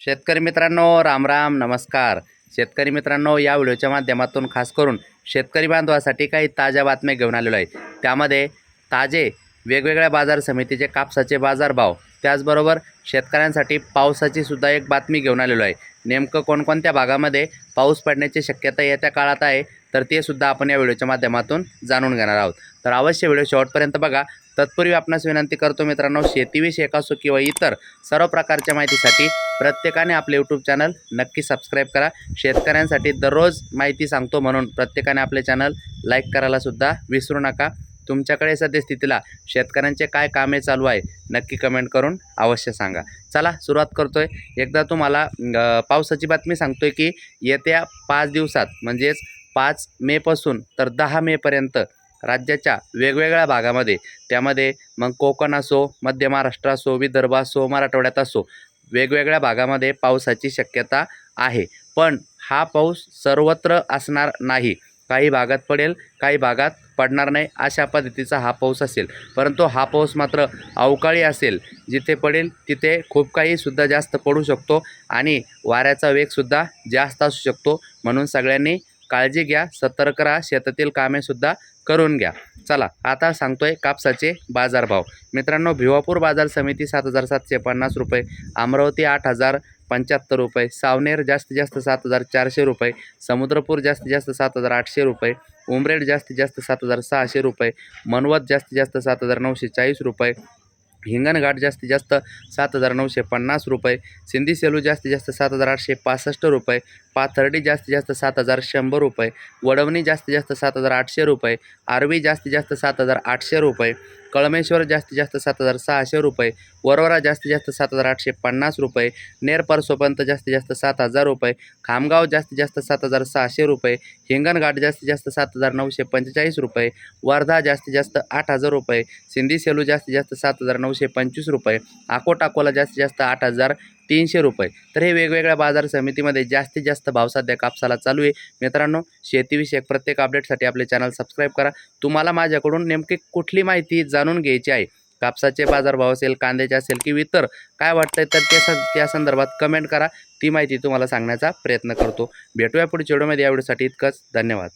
शेतकरी मित्रांनो राम राम नमस्कार. शेतकरी मित्रांनो या व्हिडिओच्या माध्यमातून खास करून शेतकरी बांधवासाठी काही ताज्या बातम्या घेऊन आलेलो आहे. त्यामध्ये ताजे वेगवेगळ्या बाजार समितीचे कापसाचे बाजारभाव त्याचबरोबर शेतकऱ्यांसाठी पावसाची सुद्धा एक बातमी घेऊन आलेलो आहे. नेमकं कोणकोणत्या भागामध्ये पाऊस पडण्याची शक्यता येत्या काळात आहे तर ते सुद्धा आपण या व्हिडिओच्या माध्यमातून जाणून घेणार आहोत. तर अवश्य व्हिडिओ शेवटपर्यंत बघा. तत्पूर्वी आपणास विनंती करतो मित्रांनो शेतीविषयक असो किंवा इतर सर्व प्रकारच्या माहितीसाठी प्रत्येकाने आपले यूट्यूब चॅनल नक्की सबस्क्राईब करा. शेतकऱ्यांसाठी दररोज माहिती सांगतो म्हणून प्रत्येकाने आपले चॅनल लाईक करायलासुद्धा विसरू नका. तुमच्याकडे सद्यस्थितीला शेतकऱ्यांचे काय कामे चालू आहे नक्की कमेंट करून अवश्य सांगा. चला सुरुवात करतोय. एकदा तुम्हाला पावसाची बातमी सांगतोय की येत्या पाच दिवसात म्हणजेच पाच मेपासून तर दहा मेपर्यंत राज्याच्या वेगवेगळ्या भागामध्ये त्यामध्ये मग कोकण असो मध्य महाराष्ट्र असो विदर्भ असो मराठवाड्यात असो वेगवेगळ्या भागामध्ये पावसाची शक्यता आहे. पण हा पाऊस सर्वत्र असणार नाही. काही भागात पडेल काही भागात पडणार नाही अशा पद्धतीचा हा पाऊस असेल. परंतु हा पाऊस मात्र अवकाळी असेल. जिथे पडेल तिथे खूप काही सुद्धा जास्त पडू शकतो आणि वाऱ्याचा वेगसुद्धा जास्त असू शकतो. म्हणून सगळ्यांनी काळजी घ्या. सतर्क राहा. शेतातील कामेसुद्धा करून घ्या. चला आता सांगतोय कापसाचे बाजारभाव. मित्रांनो भिवापूर बाजार समिती सात हजार सातशे पन्नास रुपये अमरावती आठ हजार पंच्याहत्तर रुपये सावनेर जास्तीत जास्त सात हजार चारशे रुपये समुद्रपूर जास्तीत जास्त सात हजार आठशे रुपये उमरेड जास्तीत जास्त सात हजार सहाशे रुपये मनवत जास्तीत जास्त सात हजार नऊशे चाळीस रुपये हिंगणघाट जास्तीत जास्त सात हजार नऊशे पन्नास रुपये सिंधी सेलू जास्तीत जास्त सात हजार आठशे पासष्ट रुपये पाथर्डी जास्तीत जास्त सात हजार शंभर रुपये वडवणी जास्तीत जास्त सात हजार आठशे रुपये आरवी जास्तीत जास्त सात हजार आठशे रुपये कळमेश्वर जास्तीत जास्त सात हजार सहाशे रुपये वरोरा जास्तीत जास्त सात हजार आठशे पन्नास रुपये नेर जास्तीत जास्त सात हजार रुपये खामगाव जास्तीत जास्त सात हजार सहाशे रुपये हिंगणघाट जास्तीत जास्त सात हजार नऊशे पंचेचाळीस रुपये वर्धा जास्तीत जास्त आठ हजार रुपये सिंधी सेलू जास्तीत जास्त सात हजार नऊशे पंचवीस रुपये अकोट अकोला जास्तीत जास्त आठ हजार तीनशे रुपये. तर हे वेगवेगळ्या बाजार समितीमध्ये जास्तीत जास्त भाव सध्या कापसाला चालू आहे. मित्रांनो शेतीविषयक प्रत्येक अपडेटसाठी आपले चॅनल सबस्क्राईब करा. तुम्हाला माझ्याकडून नेमकी कुठली माहिती जाणून घ्यायची आहे? कापसाचे बाजारभाव असेल कांद्याचे असेल किंवा इतर काय वाटतंय तर त्या त्या संदर्भात कमेंट करा. ती माहिती तुम्हाला सांगण्याचा प्रयत्न करतो. भेटूया पुढच्या व्हिडिओमध्ये या व्हिडिओसाठी इतकंच. धन्यवाद.